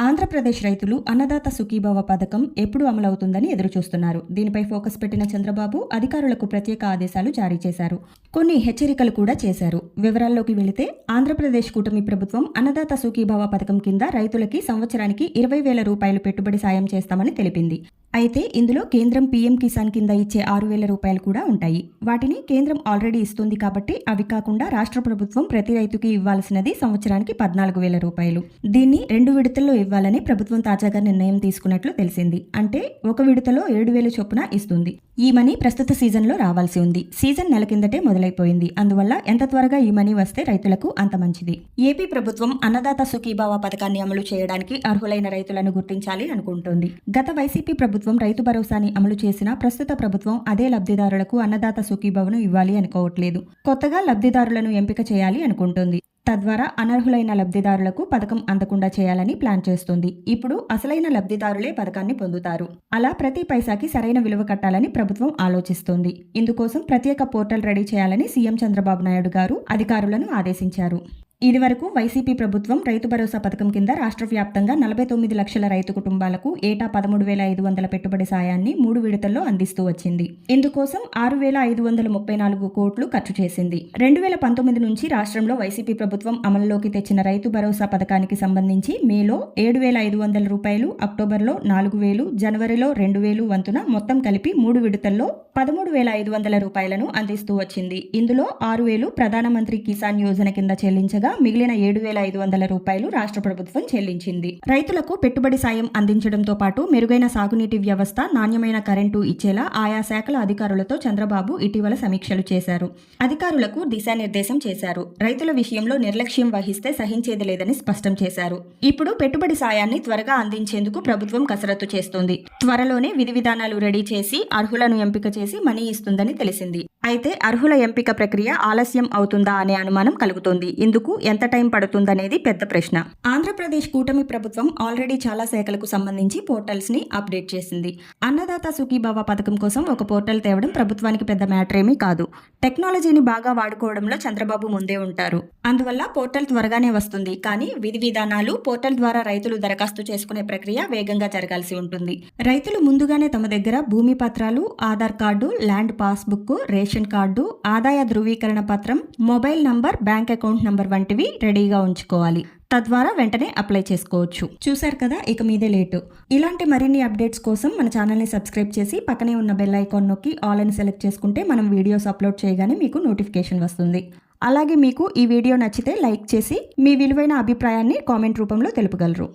ఆంధ్రప్రదేశ్ రైతులు అన్నదాత సుఖీభవ పథకం ఎప్పుడు అమలవుతుందని ఎదురుచూస్తున్నారు. దీనిపై ఫోకస్ పెట్టిన చంద్రబాబు అధికారులకు ప్రత్యేక ఆదేశాలు జారీ చేశారు. కొన్ని హెచ్చరికలు కూడా చేశారు. వివరాల్లోకి వెళితే ఆంధ్రప్రదేశ్ కూటమి ప్రభుత్వం అన్నదాత సుఖీభవ పథకం కింద రైతులకి సంవత్సరానికి ఇరవై వేల రూపాయలు పెట్టుబడి సాయం చేస్తామని తెలిపింది. అయితే ఇందులో కేంద్రం పీఎం కిసాన్ కింద ఇచ్చే ఆరు వేల రూపాయలు కూడా ఉంటాయి. వాటిని కేంద్రం ఆల్రెడీ ఇస్తుంది కాబట్టి అవి కాకుండా రాష్ట్ర ప్రభుత్వం ప్రతి రైతుకి ఇవ్వాల్సినది సంవత్సరానికి పద్నాలుగు వేల రూపాయలు. దీన్ని రెండు విడతల్లో ఇవ్వాలని ప్రభుత్వం తాజాగా నిర్ణయం తీసుకున్నట్లు తెలిసింది. అంటే ఒక విడతలో ఏడు వేల చొప్పున ఇస్తుంది. ఈ మనీ ప్రస్తుత సీజన్లో రావాల్సి ఉంది. సీజన్ నెల కిందటే మొదలైపోయింది. అందువల్ల ఎంత త్వరగా ఈ మనీ వస్తే రైతులకు అంత మంచిది. ఏపీ ప్రభుత్వం అన్నదాత సుఖీభావ పథకాన్ని అమలు చేయడానికి అర్హులైన రైతులను గుర్తించాలి అనుకుంటోంది. గత వైసీపీ ప్రభుత్వం ప్రభుత్వం రైతు భరోసాని అమలు చేసినా ప్రస్తుత ప్రభుత్వం అదే లబ్ధిదారులకు అన్నదాత సుఖీభవను ఇవ్వాలి అనుకోవట్లేదు. కొత్తగా లబ్ధిదారులను ఎంపిక చేయాలి అనుకుంటుంది. తద్వారా అనర్హులైన లబ్ధిదారులకు పథకం అందకుండా చేయాలని ప్లాన్ చేస్తుంది. ఇప్పుడు అసలైన లబ్ధిదారులే పథకాన్ని పొందుతారు. అలా ప్రతి పైసాకి సరైన విలువ కట్టాలని ప్రభుత్వం ఆలోచిస్తోంది. ఇందుకోసం ప్రత్యేక పోర్టల్ రెడీ చేయాలని సీఎం చంద్రబాబు నాయుడు గారు అధికారులను ఆదేశించారు. ఇదివరకు వైసీపీ ప్రభుత్వం రైతు భరోసా పథకం కింద రాష్ట్ర వ్యాప్తంగా నలభై తొమ్మిది లక్షల రైతు కుటుంబాలకు ఏటా పదమూడు వేల ఐదు వందల పెట్టుబడి సాయాన్ని మూడు విడతల్లో అందిస్తూ వచ్చింది. ఇందుకోసం ఆరు వేల ఐదు వందల ముప్పై నాలుగు కోట్లు ఖర్చు చేసింది. రెండు వేల పంతొమ్మిది నుంచి రాష్ట్రంలో వైసీపీ ప్రభుత్వం అమలులోకి తెచ్చిన రైతు భరోసా పథకానికి సంబంధించి మేలో ఏడు వేల ఐదు వందల రూపాయలు అక్టోబర్లో నాలుగు వేలు జనవరిలో రెండు వేలు వంతున మొత్తం కలిపి మూడు విడతల్లో పదమూడు వేల ఐదు వందల రూపాయలను అందిస్తూ వచ్చింది. ఇందులో ఆరు వేలు ప్రధానమంత్రి కిసాన్ యోజన కింద చెల్లించగా మిగిలిన ఏడు వేల ఐదు వందల రూపాయలు రాష్ట్ర ప్రభుత్వం చెల్లించింది. రైతులకు పెట్టుబడి సాయం అందించడంతో పాటు మెరుగైన సాగునీటి వ్యవస్థ నాణ్యమైన కరెంటు ఇచ్చేలా ఆయా శాఖల అధికారులతో చంద్రబాబు ఇటీవల సమీక్షలు చేశారు. అధికారులకు దిశానిర్దేశం చేశారు. రైతుల విషయంలో నిర్లక్ష్యం వహిస్తే సహించేది లేదని స్పష్టం చేశారు. ఇప్పుడు పెట్టుబడి సాయాన్ని త్వరగా అందించేందుకు ప్రభుత్వం కసరత్తు చేస్తోంది. త్వరలోనే విధి విధానాలు రెడీ చేసి అర్హులను ఎంపిక చేసి మనీ ఇస్తుందని తెలిసింది. అయితే అర్హుల ఎంపిక ప్రక్రియ ఆలస్యం అవుతుందా అనే అనుమానం కలుగుతోంది. ఇందుకు ఎంత టైం పడుతుందనేది పెద్ద ప్రశ్న. ఆంధ్రప్రదేశ్ కూటమి ప్రభుత్వం ఆల్రెడీ చాలా శాఖలకు సంబంధించి పోర్టల్స్ని అప్డేట్ చేసింది. అన్నదాత సుఖీభావ పథకం కోసం ఒక పోర్టల్ తేవడం ప్రభుత్వానికి పెద్ద మ్యాటర్ ఏమీ కాదు. టెక్నాలజీని బాగా వాడుకోవడంలో చంద్రబాబు ముందే ఉంటారు. అందువల్ల పోర్టల్ త్వరగానే వస్తుంది. కానీ విధి విధానాలు పోర్టల్ ద్వారా రైతులు దరఖాస్తు చేసుకునే ప్రక్రియ వేగంగా జరగాల్సి ఉంటుంది. రైతులు ముందుగానే తమ దగ్గర భూమి పత్రాలు Aadhaar card land passbook ration card ఆదాయ ధృవీకరణ పత్రం mobile number bank account number వంటివి రెడీగా ఉంచుకోవాలి. తద్వారా వెంటనే అప్లై చేసుకోవచ్చు. చూశారు కదా? ఇక మీదే లేటు. ఇలాంటి మరిన్ని అప్డేట్స్ కోసం మన ఛానల్ని సబ్స్క్రైబ్ చేసి పక్కనే ఉన్న బెల్ ఐకాన్ నొక్కి ఆల్ అని సెలెక్ట్ చేసుకుంటే మనం వీడియోస్ అప్లోడ్ చేయగానే మీకు నోటిఫికేషన్ వస్తుంది. అలాగే మీకు ఈ వీడియో నచ్చితే లైక్ చేసి మీ విలువైన అభిప్రాయాన్ని కామెంట్ రూపంలో తెలుపగలరు.